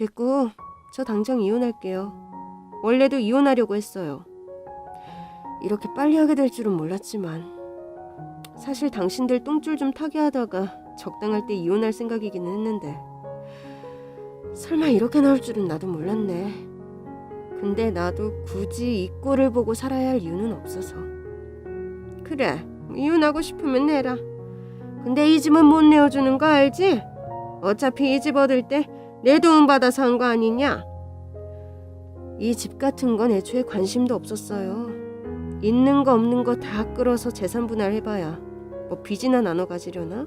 됐고, 저 당장 이혼할게요. 원래도 이혼하려고 했어요. 이렇게 빨리 하게 될 줄은 몰랐지만, 사실 당신들 똥줄 좀 타게 하다가 적당할 때 이혼할 생각이기는 했는데, 설마 이렇게 나올 줄은 나도 몰랐네. 근데 나도 굳이 이 꼴을 보고 살아야 할 이유는 없어서. 그래, 이혼하고 싶으면 내라. 근데 이 집은 못 내어주는 거 알지? 어차피 이 집 얻을 때 내 도움 받아서 한 거 아니냐? 이 집 같은 건 애초에 관심도 없었어요. 있는 거 없는 거 다 끌어서 재산 분할해봐야 뭐 빚이나 나눠 가지려나?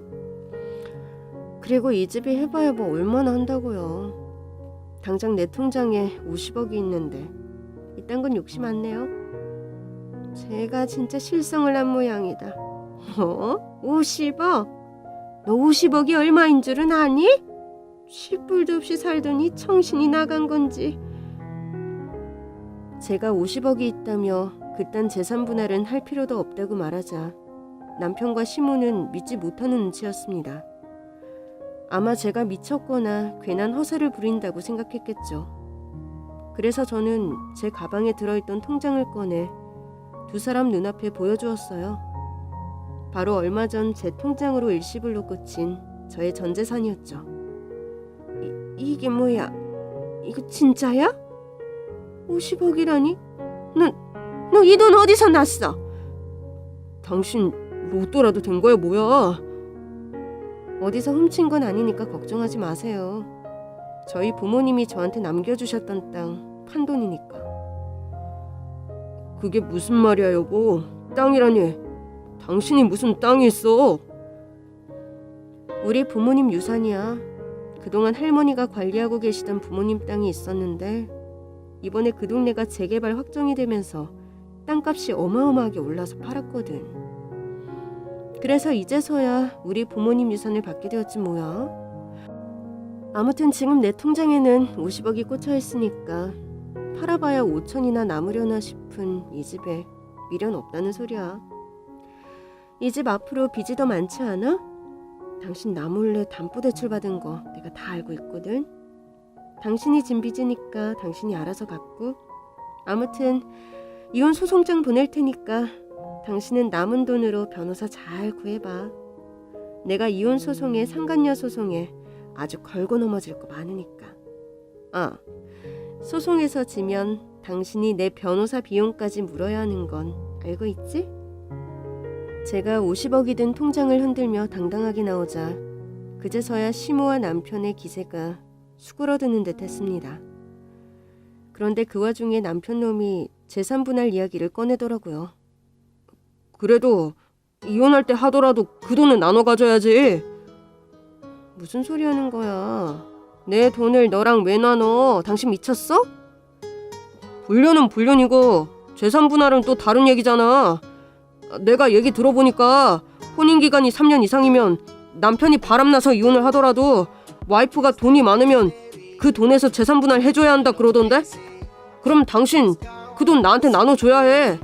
그리고 이 집이 해봐야 뭐 얼마나 한다고요. 당장 내 통장에 50억이 있는데 이딴 건 욕심 안 내요. 제가 진짜 실성을 한 모양이다. 어? 50억? 너 50억이 얼마인 줄은 아니? 10불도 없이 살더니 정신이 나간 건지. 제가 50억이 있다며 그딴 재산 분할은 할 필요도 없다고 말하자 남편과 시모는 믿지 못하는 눈치였습니다. 아마 제가 미쳤거나 괜한 허세를 부린다고 생각했겠죠. 그래서 저는 제 가방에 들어있던 통장을 꺼내 두 사람 눈앞에 보여주었어요. 바로 얼마 전 제 통장으로 일시불로 꽂힌 저의 전 재산이었죠. 이, 이게 뭐야? 이거 진짜야? 50억이라니? 너, 너 이 돈 어디서 났어? 당신 로또라도 된 거야 뭐야? 어디서 훔친 건 아니니까 걱정하지 마세요. 저희 부모님이 저한테 남겨주셨던 땅 판돈이니까. 그게 무슨 말이야 여보? 땅이라니? 당신이 무슨 땅이 있어? 우리 부모님 유산이야. 그동안 할머니가 관리하고 계시던 부모님 땅이 있었는데 이번에 그 동네가 재개발 확정이 되면서 땅값이 어마어마하게 올라서 팔았거든. 그래서 이제서야 우리 부모님 유산을 받게 되었지 뭐야. 아무튼 지금 내 통장에는 50억이 꽂혀 있으니까 팔아봐야 5천이나 남으려나 싶은 이 집에 미련 없다는 소리야. 이 집 앞으로 빚이 더 많지 않아? 당신 나 몰래 담보 대출 받은 거 내가 다 알고 있거든. 당신이 진 빚이니까 당신이 알아서 갚고 아무튼 이혼 소송장 보낼 테니까 당신은 남은 돈으로 변호사 잘 구해봐. 내가 이혼 소송에 상간녀 소송에 아주 걸고 넘어질 거 많으니까. 아, 소송에서 지면 당신이 내 변호사 비용까지 물어야 하는 건 알고 있지? 제가 50억이 든 통장을 흔들며 당당하게 나오자 그제서야 시모와 남편의 기세가 수그러드는 듯 했습니다. 그런데 그 와중에 남편 놈이 재산 분할 이야기를 꺼내더라고요. 그래도 이혼할 때 하더라도 그 돈은 나눠 가져야지. 무슨 소리 하는 거야? 내 돈을 너랑 왜 나눠? 당신 미쳤어? 불륜은 불륜이고 재산 분할은 또 다른 얘기잖아. 내가 얘기 들어보니까 혼인 기간이 3년 이상이면 남편이 바람나서 이혼을 하더라도 와이프가 돈이 많으면 그 돈에서 재산 분할 해줘야 한다 그러던데? 그럼 당신 그 돈 나한테 나눠줘야 해.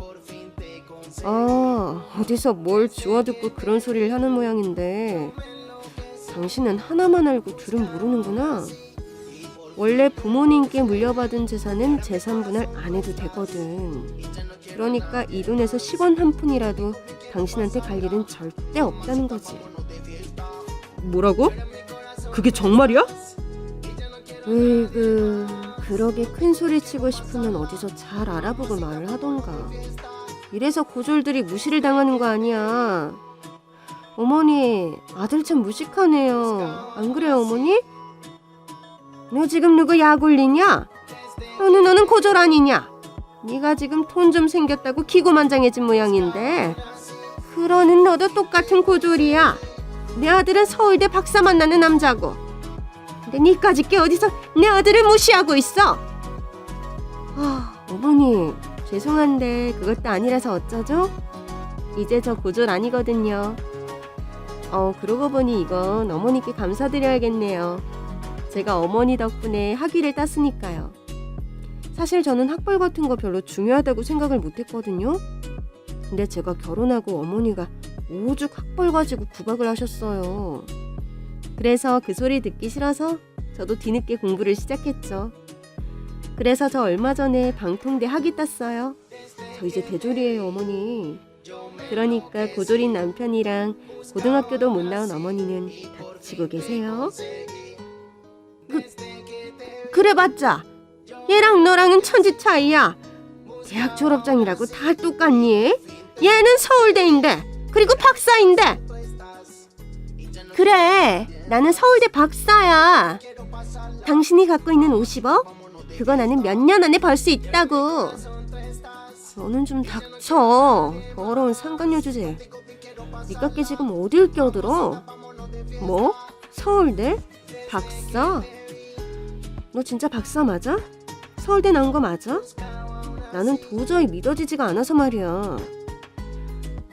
아, 어디서 뭘 주워듣고 그런 소리를 하는 모양인데 당신은 하나만 알고 둘은 모르는구나. 원래 부모님께 물려받은 재산은 재산 분할 안 해도 되거든. 그러니까 이 돈에서 10원 한 푼이라도 당신한테 갈 일은 절대 없다는 거지. 뭐라고? 그게 정말이야? 으이그 그러게 큰 소리 치고 싶으면 어디서 잘 알아보고 말을 하던가. 이래서 고졸들이 무시를 당하는 거 아니야. 어머니, 아들 참 무식하네요. 안 그래요, 어머니? 너 지금 누구 약 올리냐? 너는 너는 고졸 아니냐? 네가 지금 돈 좀 생겼다고 기고만장해진 모양인데 그러는 너도 똑같은 고졸이야. 내 아들은 서울대 박사 만나는 남자고. 근데 니까지 게 어디서 내 아들을 무시하고 있어? 아, 어머니 죄송한데 그것도 아니라서 어쩌죠? 이제 저 고졸 아니거든요. 어, 그러고 보니 이건 어머니께 감사드려야겠네요. 제가 어머니 덕분에 학위를 땄으니까요. 사실 저는 학벌 같은 거 별로 중요하다고 생각을 못 했거든요. 근데 제가 결혼하고 어머니가 오죽 학벌 가지고 구박을 하셨어요. 그래서 그 소리 듣기 싫어서 저도 뒤늦게 공부를 시작했죠. 그래서 저 얼마 전에 방통대 학위 땄어요. 저 이제 대졸이에요, 어머니. 그러니까 고졸인 남편이랑 고등학교도 못 나온 어머니는 다치고 계세요. 그, 그래봤자 얘랑 너랑은 천지 차이야. 대학 졸업장이라고 다 똑같니? 얘는 서울대인데 그리고 박사인데. 그래, 나는 서울대 박사야. 당신이 갖고 있는 50억? 그거 나는 몇 년 안에 벌 수 있다고. 너는 좀 닥쳐. 더러운 상간녀 주제. 니깎게 지금 어딜 껴들어? 뭐? 서울대? 박사? 너 진짜 박사 맞아? 서울대 나온 거 맞아? 나는 도저히 믿어지지가 않아서 말이야.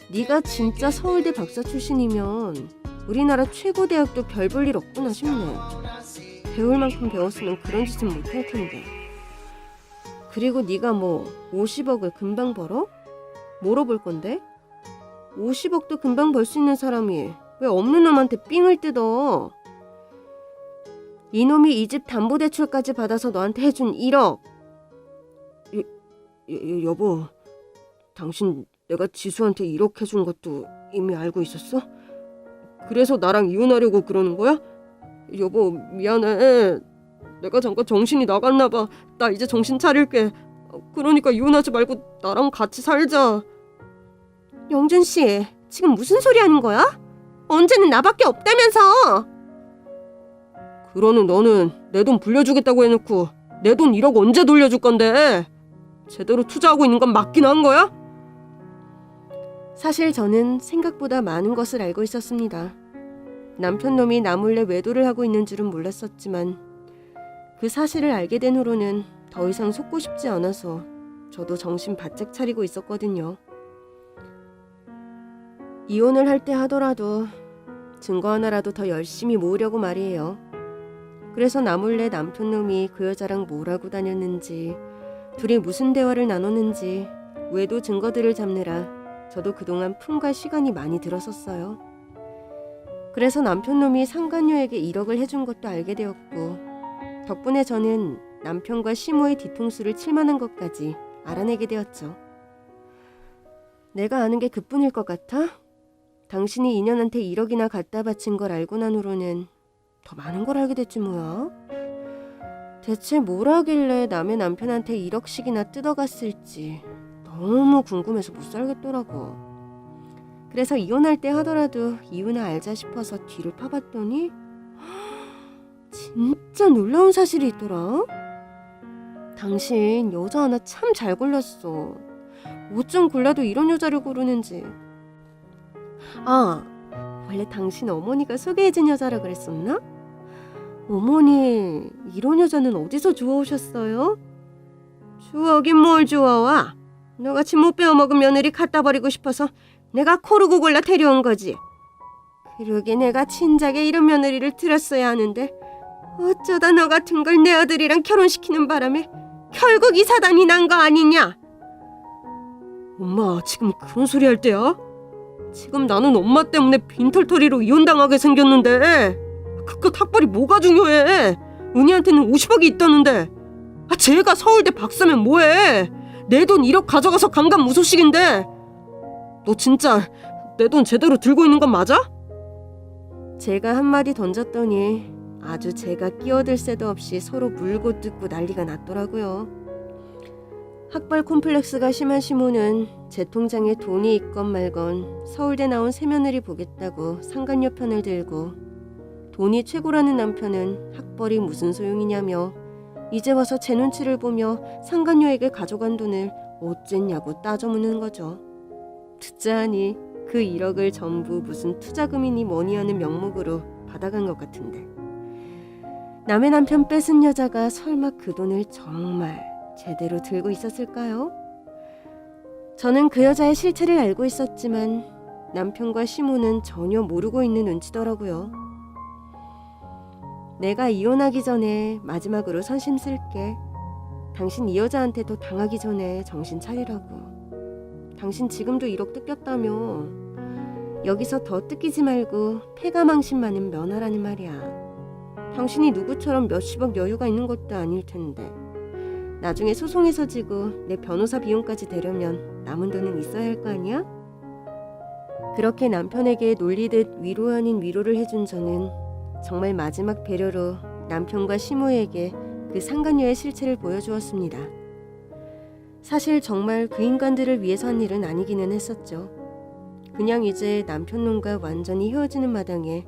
네가 진짜 서울대 박사 출신이면 우리나라 최고 대학도 별 볼 일 없구나 싶네. 배울 만큼 배웠으면 그런 짓은 못할 텐데. 그리고 네가 뭐 50억을 금방 벌어? 뭐로 벌 건데? 50억도 금방 벌 수 있는 사람이 왜 없는 놈한테 삥을 뜯어? 이놈이 이 집 담보대출까지 받아서 너한테 해준 1억. 여, 여, 여보, 당신 내가 지수한테 1억 해준 것도 이미 알고 있었어? 그래서 나랑 이혼하려고 그러는 거야? 여보, 미안해. 내가 잠깐 정신이 나갔나 봐. 나 이제 정신 차릴게. 그러니까 이혼하지 말고 나랑 같이 살자. 영준 씨, 지금 무슨 소리 하는 거야? 언제는 나밖에 없다면서. 그러는 너는 내 돈 불려주겠다고 해놓고 내 돈 1억 언제 돌려줄 건데? 제대로 투자하고 있는 건 맞긴 한 거야? 사실 저는 생각보다 많은 것을 알고 있었습니다. 남편 놈이 나 몰래 외도를 하고 있는 줄은 몰랐었지만 그 사실을 알게 된 후로는 더 이상 속고 싶지 않아서 저도 정신 바짝 차리고 있었거든요. 이혼을 할 때 하더라도 증거 하나라도 더 열심히 모으려고 말이에요. 그래서 나 몰래 남편 놈이 그 여자랑 뭘 하고 다녔는지, 둘이 무슨 대화를 나눴는지, 외도 증거들을 잡느라 저도 그동안 품과 시간이 많이 들었었어요. 그래서 남편 놈이 상간녀에게 1억을 해준 것도 알게 되었고, 덕분에 저는 남편과 시모의 뒤통수를 칠 만한 것까지 알아내게 되었죠. 내가 아는 게 그뿐일 것 같아? 당신이 인연한테 1억이나 갖다 바친 걸 알고 난 후로는 더 많은 걸 알게 됐지 뭐야. 대체 뭘 하길래 남의 남편한테 1억씩이나 뜯어갔을지 너무 궁금해서 못 살겠더라고. 그래서 이혼할 때 하더라도 이유나 알자 싶어서 뒤를 파봤더니 진짜 놀라운 사실이 있더라. 당신 여자 하나 참 잘 골랐어. 옷좀 골라도 이런 여자를 고르는지. 아, 원래 당신 어머니가 소개해준 여자라 그랬었나? 어머니, 이런 여자는 어디서 주워오셨어요? 주워긴 뭘 주워와? 너같이 못 배워먹은 며느리 갖다 버리고 싶어서 내가 코르고 골라 데려온 거지. 그러게 내가 진작에 이런 며느리를 들었어야 하는데 어쩌다 너 같은 걸 내 아들이랑 결혼시키는 바람에 결국 이 사단이 난 거 아니냐? 엄마, 지금 그런 소리 할 때야? 지금 나는 엄마 때문에 빈털터리로 이혼당하게 생겼는데 그깟 학벌이 뭐가 중요해? 은희한테는 50억이 있다는데 아 쟤가 서울대 박사면 뭐해? 내 돈 1억 가져가서 강간 무소식인데 너 진짜 내 돈 제대로 들고 있는 건 맞아? 제가 한마디 던졌더니 아주 제가 끼어들 새도 없이 서로 물고 뜯고 난리가 났더라고요. 학벌 콤플렉스가 심한 시모는 제 통장에 돈이 있건 말건 서울대 나온 새며느리 보겠다고 상간녀 편을 들고 돈이 최고라는 남편은 학벌이 무슨 소용이냐며 이제 와서 제 눈치를 보며 상간녀에게 가져간 돈을 어쨌냐고 따져묻는 거죠. 듣자 하니 그 1억을 전부 무슨 투자금이니 뭐니 하는 명목으로 받아간 것 같은데 남의 남편 뺏은 여자가 설마 그 돈을 정말 제대로 들고 있었을까요? 저는 그 여자의 실체를 알고 있었지만 남편과 시모는 전혀 모르고 있는 눈치더라고요. 내가 이혼하기 전에 마지막으로 선심 쓸게. 당신 이 여자한테도 당하기 전에 정신 차리라고. 당신 지금도 1억 뜯겼다며. 여기서 더 뜯기지 말고 폐가망신 많은 면하라는 말이야. 당신이 누구처럼 몇십억 여유가 있는 것도 아닐 텐데. 나중에 소송에서 지고 내 변호사 비용까지 대려면 남은 돈은 있어야 할 거 아니야? 그렇게 남편에게 놀리듯 위로 아닌 위로를 해준 저는 정말 마지막 배려로 남편과 시모에게 그 상간녀의 실체를 보여주었습니다. 사실 정말 그 인간들을 위해서 한 일은 아니기는 했었죠. 그냥 이제 남편 놈과 완전히 헤어지는 마당에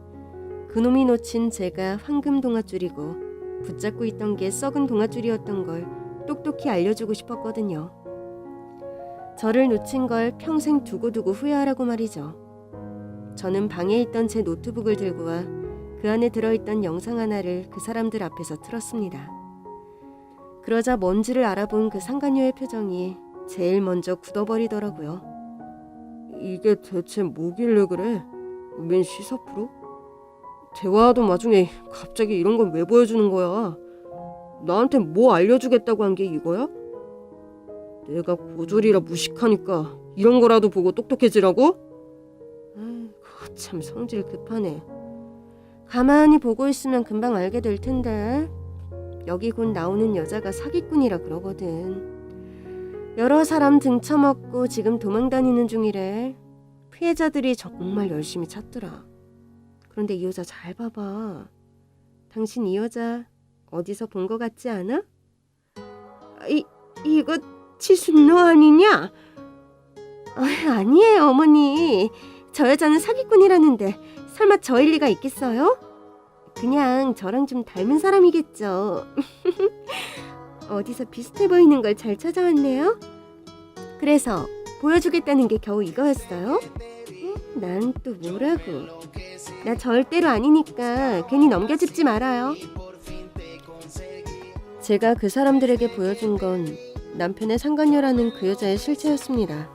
그놈이 놓친 제가 황금 동아줄이고 붙잡고 있던 게 썩은 동아줄이었던 걸 똑똑히 알려주고 싶었거든요. 저를 놓친 걸 평생 두고두고 후회하라고 말이죠. 저는 방에 있던 제 노트북을 들고 와 그 안에 들어있던 영상 하나를 그 사람들 앞에서 틀었습니다. 그러자 뭔지를 알아본 그 상간녀의 표정이 제일 먼저 굳어버리더라고요. 이게 대체 뭐길래 그래? 웬 시사 프로? 대화하던 와중에 갑자기 이런 건 왜 보여주는 거야? 나한테 뭐 알려주겠다고 한 게 이거야? 내가 고졸이라 무식하니까 이런 거라도 보고 똑똑해지라고? 아이, 참 성질 급하네. 가만히 보고 있으면 금방 알게 될 텐데. 여기 곧 나오는 여자가 사기꾼이라 그러거든. 여러 사람 등쳐먹고 지금 도망다니는 중이래. 피해자들이 정말 열심히 찾더라. 그런데 이 여자 잘 봐봐. 당신 이 여자 어디서 본 것 같지 않아? 이 이거 치순 너 아니냐? 아, 아니에요 어머니. 저 여자는 사기꾼이라는데 설마 저일 리가 있겠어요? 그냥 저랑 좀 닮은 사람이겠죠. 어디서 비슷해 보이는 걸 잘 찾아왔네요. 그래서 보여주겠다는 게 겨우 이거였어요? 난 또 뭐라고? 나 절대로 아니니까 괜히 넘겨짚지 말아요. 제가 그 사람들에게 보여준 건 남편의 상간녀라는 그 여자의 실체였습니다.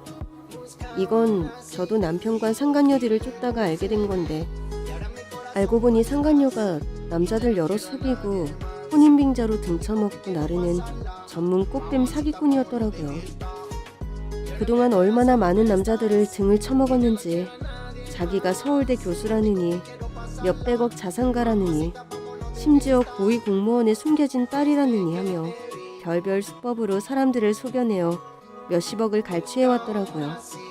이건 저도 남편과 상간녀들을 쫓다가 알게 된 건데 알고 보니 상간녀가 남자들 여러 속이고 혼인빙자로 등쳐먹고 나르는 전문 꽃뱀 사기꾼이었더라고요. 그동안 얼마나 많은 남자들을 등을 쳐먹었는지 자기가 서울대 교수라느니 몇백억 자산가라느니 심지어 고위 공무원에 숨겨진 딸이라느니 하며 별별 수법으로 사람들을 속여내어 몇십억을 갈취해왔더라고요.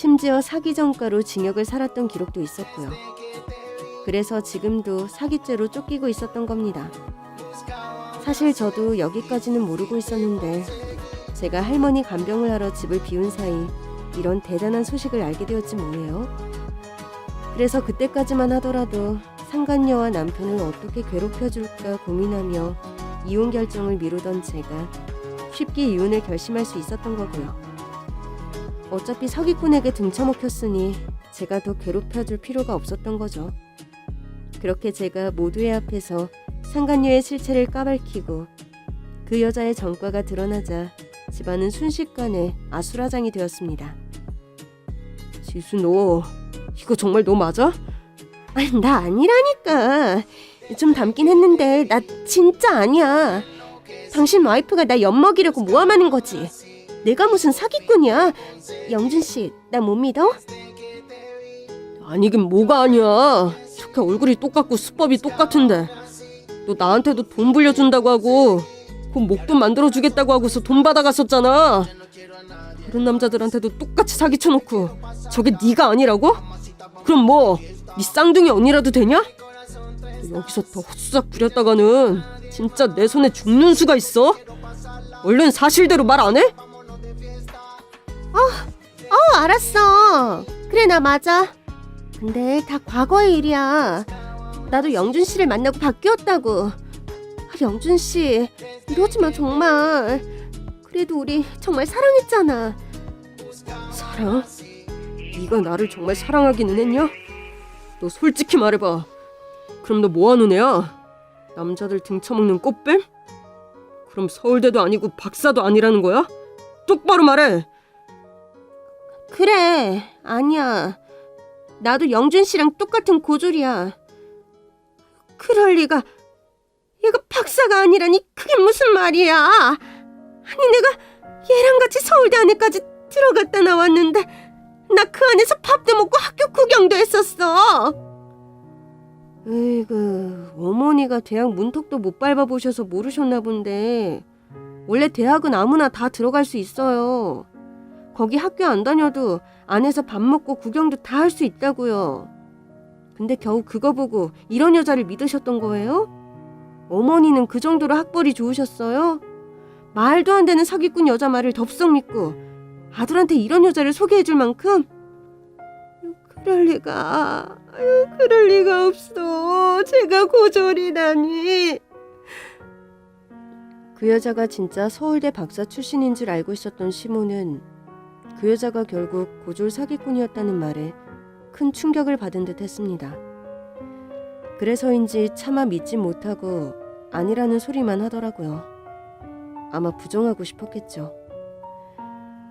심지어 사기 전가로 징역을 살았던 기록도 있었고요. 그래서 지금도 사기죄로 쫓기고 있었던 겁니다. 사실 저도 여기까지는 모르고 있었는데 제가 할머니 간병을 하러 집을 비운 사이 이런 대단한 소식을 알게 되었지 뭐예요. 그래서 그때까지만 하더라도 상간녀와 남편을 어떻게 괴롭혀줄까 고민하며 이혼 결정을 미루던 제가 쉽게 이혼을 결심할 수 있었던 거고요. 어차피 사기꾼에게 등쳐먹혔으니 제가 더 괴롭혀줄 필요가 없었던 거죠. 그렇게 제가 모두의 앞에서 상간녀의 실체를 까발키고 그 여자의 전과가 드러나자 집안은 순식간에 아수라장이 되었습니다. 지수 너 이거 정말 너 맞아? 아니 나 아니라니까 좀 닮긴 했는데 나 진짜 아니야. 당신 와이프가 나 엿먹이려고 모함하는 거지. 내가 무슨 사기꾼이야? 영준 씨, 나 못 믿어? 아니긴 뭐가 아니야. 저렇게 얼굴이 똑같고 수법이 똑같은데. 너 나한테도 돈 불려준다고 하고 그 목돈 만들어주겠다고 하고서 돈 받아갔었잖아. 다른 남자들한테도 똑같이 사기쳐놓고 저게 네가 아니라고? 그럼 뭐? 네 쌍둥이 언니라도 되냐? 너 여기서 더 헛수작 부렸다가는 진짜 내 손에 죽는 수가 있어. 얼른 사실대로 말 안 해? 어, 알았어. 그래, 나 맞아. 근데 다 과거의 일이야. 나도 영준 씨를 만나고 바뀌었다고. 아, 영준 씨, 이러지 마, 정말. 그래도 우리 정말 사랑했잖아. 사랑? 네가 나를 정말 사랑하기는 했냐? 너 솔직히 말해봐. 그럼 너 뭐하는 애야? 남자들 등쳐먹는 꽃뱀? 그럼 서울대도 아니고 박사도 아니라는 거야? 똑바로 말해. 그래, 아니야. 나도 영준 씨랑 똑같은 고졸이야. 그럴 리가. 얘가 박사가 아니라니 그게 무슨 말이야? 아니 내가 얘랑 같이 서울대 안에까지 들어갔다 나왔는데 나 그 안에서 밥도 먹고 학교 구경도 했었어. 에이그 어머니가 대학 문턱도 못 밟아보셔서 모르셨나 본데 원래 대학은 아무나 다 들어갈 수 있어요. 거기 학교 안 다녀도 안에서 밥 먹고 구경도 다 할 수 있다고요. 근데 겨우 그거 보고 이런 여자를 믿으셨던 거예요? 어머니는 그 정도로 학벌이 좋으셨어요? 말도 안 되는 사기꾼 여자 말을 덥석 믿고 아들한테 이런 여자를 소개해 줄 만큼? 그럴 리가, 아유, 그럴 리가 없어. 제가 고졸이라니. 그 여자가 진짜 서울대 박사 출신인 줄 알고 있었던 시모는 그 여자가 결국 고졸 사기꾼이었다는 말에 큰 충격을 받은 듯 했습니다. 그래서인지 차마 믿지 못하고 아니라는 소리만 하더라고요. 아마 부정하고 싶었겠죠.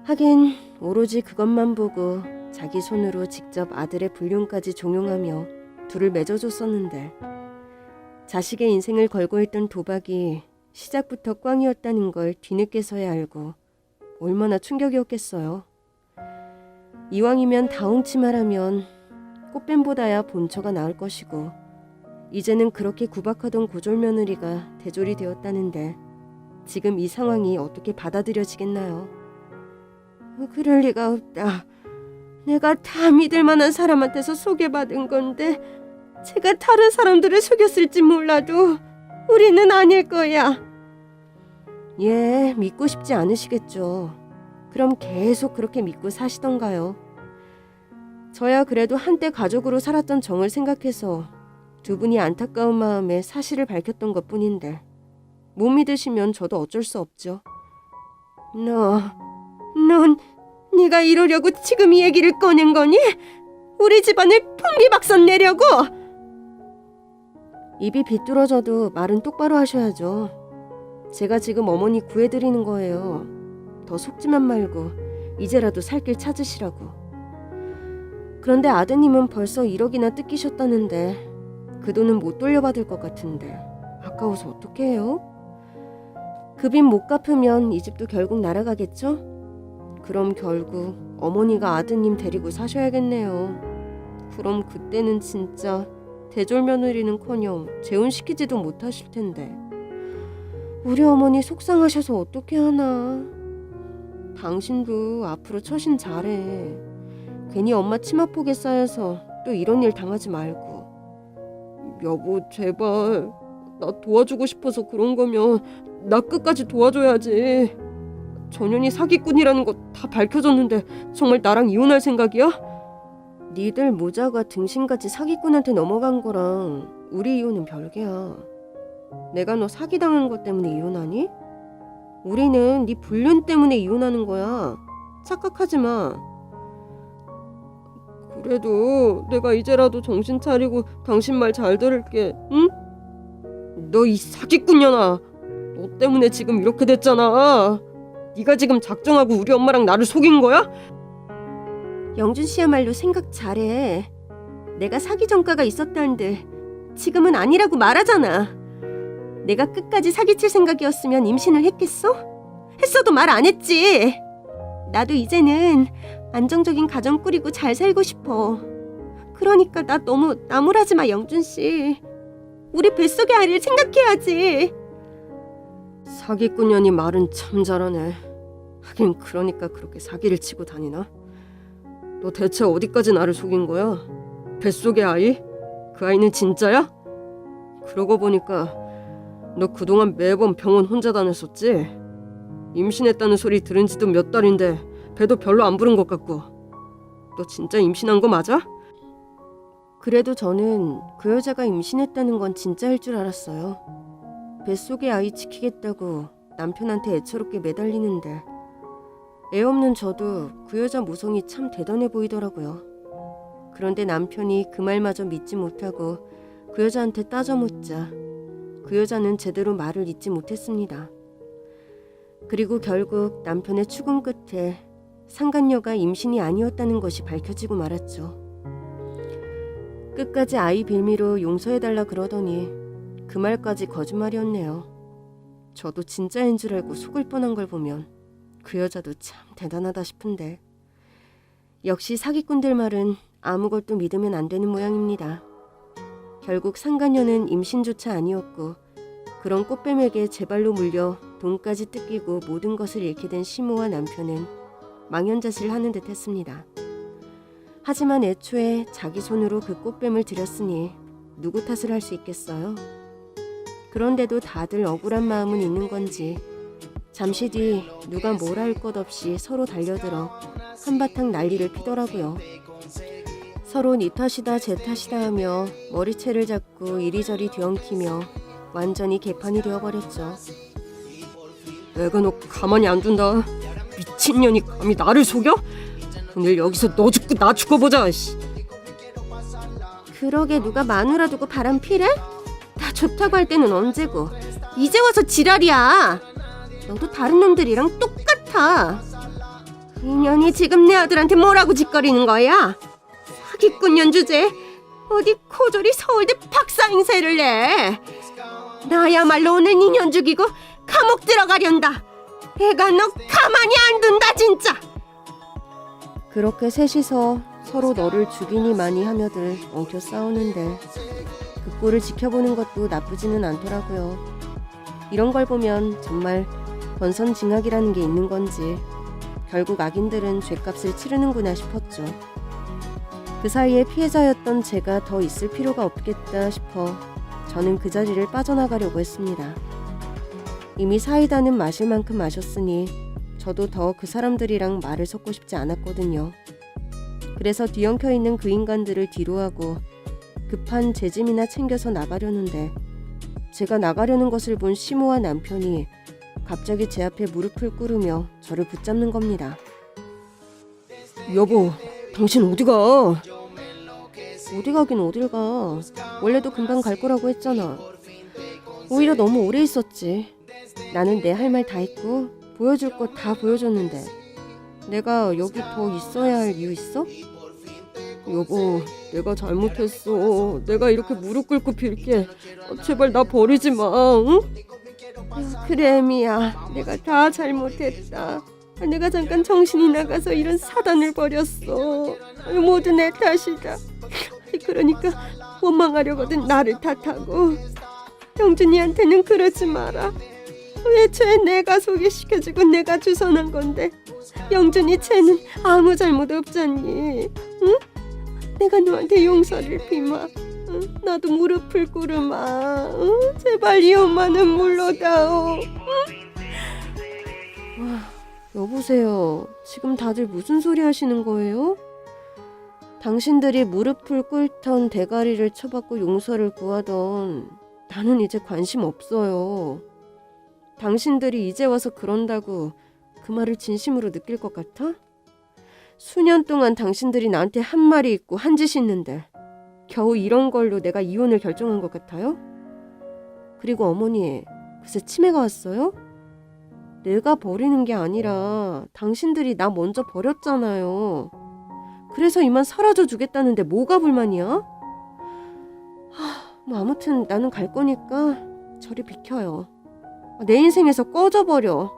하긴 오로지 그것만 보고 자기 손으로 직접 아들의 불륜까지 종용하며 둘을 맺어줬었는데 자식의 인생을 걸고 있던 도박이 시작부터 꽝이었다는 걸 뒤늦게서야 알고 얼마나 충격이었겠어요. 이왕이면 다홍치마라면 꽃뱀보다야 본처가 나을 것이고 이제는 그렇게 구박하던 고졸 며느리가 대졸이 되었다는데 지금 이 상황이 어떻게 받아들여지겠나요? 그럴 리가 없다. 내가 다 믿을 만한 사람한테서 소개받은 건데 제가 다른 사람들을 속였을지 몰라도 우리는 아닐 거야. 예, 믿고 싶지 않으시겠죠. 그럼 계속 그렇게 믿고 사시던가요. 저야 그래도 한때 가족으로 살았던 정을 생각해서 두 분이 안타까운 마음에 사실을 밝혔던 것 뿐인데 못 믿으시면 저도 어쩔 수 없죠. 너, 넌 네가 이러려고 지금 이 얘기를 꺼낸 거니? 우리 집안을 풍비박산 내려고? 입이 비뚤어져도 말은 똑바로 하셔야죠. 제가 지금 어머니 구해드리는 거예요. 더 속지만 말고 이제라도 살 길 찾으시라고. 그런데 아드님은 벌써 1억이나 뜯기셨다는데 그 돈은 못 돌려받을 것 같은데 아까워서 어떻게 해요? 그 빚 못 갚으면 이 집도 결국 날아가겠죠? 그럼 결국 어머니가 아드님 데리고 사셔야겠네요. 그럼 그때는 진짜 대졸 며느리는커녕 재혼시키지도 못하실 텐데 우리 어머니 속상하셔서 어떻게 하나. 당신도 앞으로 처신 잘해. 괜히 엄마 치마폭에 쌓여서 또 이런 일 당하지 말고. 여보 제발 나 도와주고 싶어서 그런 거면 나 끝까지 도와줘야지. 전현이 사기꾼이라는 거 다 밝혀졌는데 정말 나랑 이혼할 생각이야? 니들 모자가 등신같이 사기꾼한테 넘어간 거랑 우리 이혼은 별개야. 내가 너 사기당한 것 때문에 이혼하니? 우리는 네 불륜 때문에 이혼하는 거야. 착각하지 마. 그래도 내가 이제라도 정신 차리고 당신 말 잘 들을게. 응? 너 이 사기꾼년아. 너 때문에 지금 이렇게 됐잖아. 네가 지금 작정하고 우리 엄마랑 나를 속인 거야? 영준 씨야말로 생각 잘해. 내가 사기 전과가 있었다는데 지금은 아니라고 말하잖아. 내가 끝까지 사기칠 생각이었으면 임신을 했겠어? 했어도 말 안 했지. 나도 이제는 안정적인 가정 꾸리고 잘 살고 싶어. 그러니까 나 너무 나무라지 마, 영준 씨. 우리 뱃속의 아이를 생각해야지. 사기꾼 년이 말은 참 잘하네. 하긴 그러니까 그렇게 사기를 치고 다니나? 너 대체 어디까지 나를 속인 거야? 뱃속의 아이? 그 아이는 진짜야? 그러고 보니까 너 그동안 매번 병원 혼자 다녔었지? 임신했다는 소리 들은 지도 몇 달인데 배도 별로 안 부른 것 같고 너 진짜 임신한 거 맞아? 그래도 저는 그 여자가 임신했다는 건 진짜일 줄 알았어요. 뱃속의 아이 지키겠다고 남편한테 애처롭게 매달리는데 애 없는 저도 그 여자 모성이 참 대단해 보이더라고요. 그런데 남편이 그 말마저 믿지 못하고 그 여자한테 따져 묻자 그 여자는 제대로 말을 잇지 못했습니다. 그리고 결국 남편의 추궁 끝에 상간녀가 임신이 아니었다는 것이 밝혀지고 말았죠. 끝까지 아이 빌미로 용서해달라 그러더니 그 말까지 거짓말이었네요. 저도 진짜인 줄 알고 속을 뻔한 걸 보면 그 여자도 참 대단하다 싶은데 역시 사기꾼들 말은 아무것도 믿으면 안 되는 모양입니다. 결국 상간녀는 임신조차 아니었고 그런 꽃뱀에게 제 발로 물려 돈까지 뜯기고 모든 것을 잃게 된 시모와 남편은 망연자실을 하는 듯 했습니다. 하지만 애초에 자기 손으로 그 꽃뱀을 들였으니 누구 탓을 할 수 있겠어요? 그런데도 다들 억울한 마음은 있는 건지 잠시 뒤 누가 뭘할것 없이 서로 달려들어 한바탕 난리를 피더라고요. 서로 네 탓이다 제 탓이다 하며 머리채를 잡고 이리저리 뒤엉키며 완전히 개판이 되어버렸죠. 내가 너 가만히 안 둔다. 미친년이 감히 나를 속여? 오늘 여기서 너 죽고 나 죽어보자. 씨. 그러게 누가 마누라 두고 바람 피래? 나 좋다고 할 때는 언제고 이제 와서 지랄이야. 너도 다른 놈들이랑 똑같아. 인연이 지금 내 아들한테 뭐라고 짓거리는 거야? 사기꾼년 주제 어디 코조리 서울대 박사 행세를 내? 나야말로 오늘 인연 죽이고 감옥 들어가련다. 내가 너 가만히 안 둔다 진짜. 그렇게 셋이서 서로 너를 죽이니 많이 하며들 엉켜 싸우는데 그 꼴을 지켜보는 것도 나쁘지는 않더라고요. 이런 걸 보면 정말 권선징악이라는 게 있는 건지 결국 악인들은 죗값을 치르는구나 싶었죠. 그 사이에 피해자였던 제가 더 있을 필요가 없겠다 싶어 저는 그 자리를 빠져나가려고 했습니다. 이미 사이다는 마실 만큼 마셨으니 저도 더 그 사람들이랑 말을 섞고 싶지 않았거든요. 그래서 뒤엉켜 있는 그 인간들을 뒤로 하고 급한 제 짐이나 챙겨서 나가려는데 제가 나가려는 것을 본 시모와 남편이 갑자기 제 앞에 무릎을 꿇으며 저를 붙잡는 겁니다. 여보, 당신 어디 가? 어디 가긴 어딜 가. 원래도 금방 갈 거라고 했잖아. 오히려 너무 오래 있었지. 나는 내 할 말 다 했고 보여줄 것 다 보여줬는데 내가 여기 더 있어야 할 이유 있어? 여보, 내가 잘못했어. 내가 이렇게 무릎 꿇고 빌게. 어, 제발 나 버리지 마, 응? 그래, 미야. 내가 다 잘못했다. 아, 내가 잠깐 정신이 나가서 이런 사단을 벌였어. 모두 내 탓이다. 그러니까 원망하려거든 나를 탓하고. 영준이한테는 그러지 마라. 애초에 내가 소개시켜주고 내가 주선한 건데 영준이 쟤는 아무 잘못 없잖니. 응? 내가 너한테 용서를 비마. 응? 나도 무릎을 꿇으마. 응? 제발 이 엄마는 물러다오. 응? 와, 여보세요. 지금 다들 무슨 소리 하시는 거예요? 당신들이 무릎을 꿇던 대가리를 쳐받고 용서를 구하던 나는 이제 관심 없어요. 당신들이 이제 와서 그런다고 그 말을 진심으로 느낄 것 같아? 수년 동안 당신들이 나한테 한 말이 있고 한 짓이 있는데 겨우 이런 걸로 내가 이혼을 결정한 것 같아요? 그리고 어머니, 글쎄 치매가 왔어요? 내가 버리는 게 아니라 당신들이 나 먼저 버렸잖아요. 그래서 이만 사라져 주겠다는데 뭐가 불만이야? 하, 뭐 아무튼 나는 갈 거니까 저리 비켜요. 내 인생에서 꺼져버려.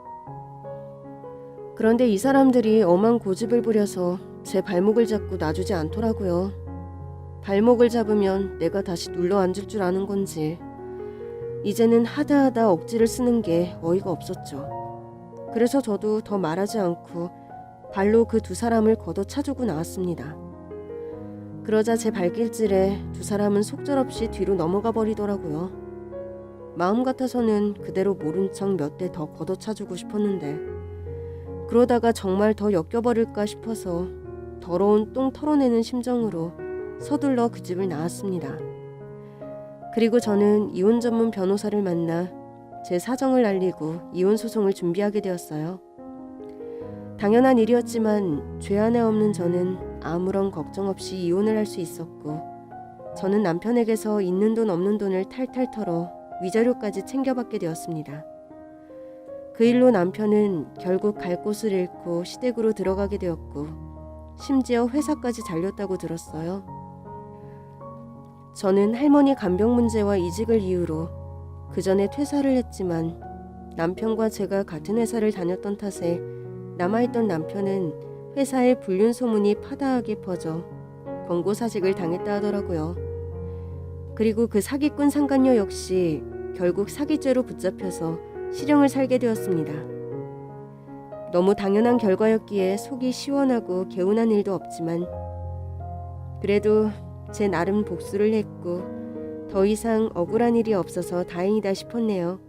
그런데 이 사람들이 엄한 고집을 부려서 제 발목을 잡고 놔주지 않더라고요. 발목을 잡으면 내가 다시 눌러 앉을 줄 아는 건지 이제는 하다하다 억지를 쓰는 게 어이가 없었죠. 그래서 저도 더 말하지 않고 발로 그 두 사람을 걷어 차주고 나왔습니다. 그러자 제 발길질에 두 사람은 속절없이 뒤로 넘어가 버리더라고요. 마음 같아서는 그대로 모른 척 몇 대 더 걷어 차주고 싶었는데 그러다가 정말 더 엮여버릴까 싶어서 더러운 똥 털어내는 심정으로 서둘러 그 집을 나왔습니다. 그리고 저는 이혼 전문 변호사를 만나 제 사정을 알리고 이혼 소송을 준비하게 되었어요. 당연한 일이었지만 죄 하나 없는 저는 아무런 걱정 없이 이혼을 할 수 있었고 저는 남편에게서 있는 돈 없는 돈을 탈탈 털어 위자료까지 챙겨받게 되었습니다. 그 일로 남편은 결국 갈 곳을 잃고 시댁으로 들어가게 되었고 심지어 회사까지 잘렸다고 들었어요. 저는 할머니 간병 문제와 이직을 이유로 그 전에 퇴사를 했지만 남편과 제가 같은 회사를 다녔던 탓에 남아있던 남편은 회사의 불륜 소문이 파다하게 퍼져 권고 사직을 당했다 하더라고요. 그리고 그 사기꾼 상간녀 역시 결국 사기죄로 붙잡혀서 실형을 살게 되었습니다. 너무 당연한 결과였기에 속이 시원하고 개운한 일도 없지만 그래도 제 나름 복수를 했고 더 이상 억울한 일이 없어서 다행이다 싶었네요.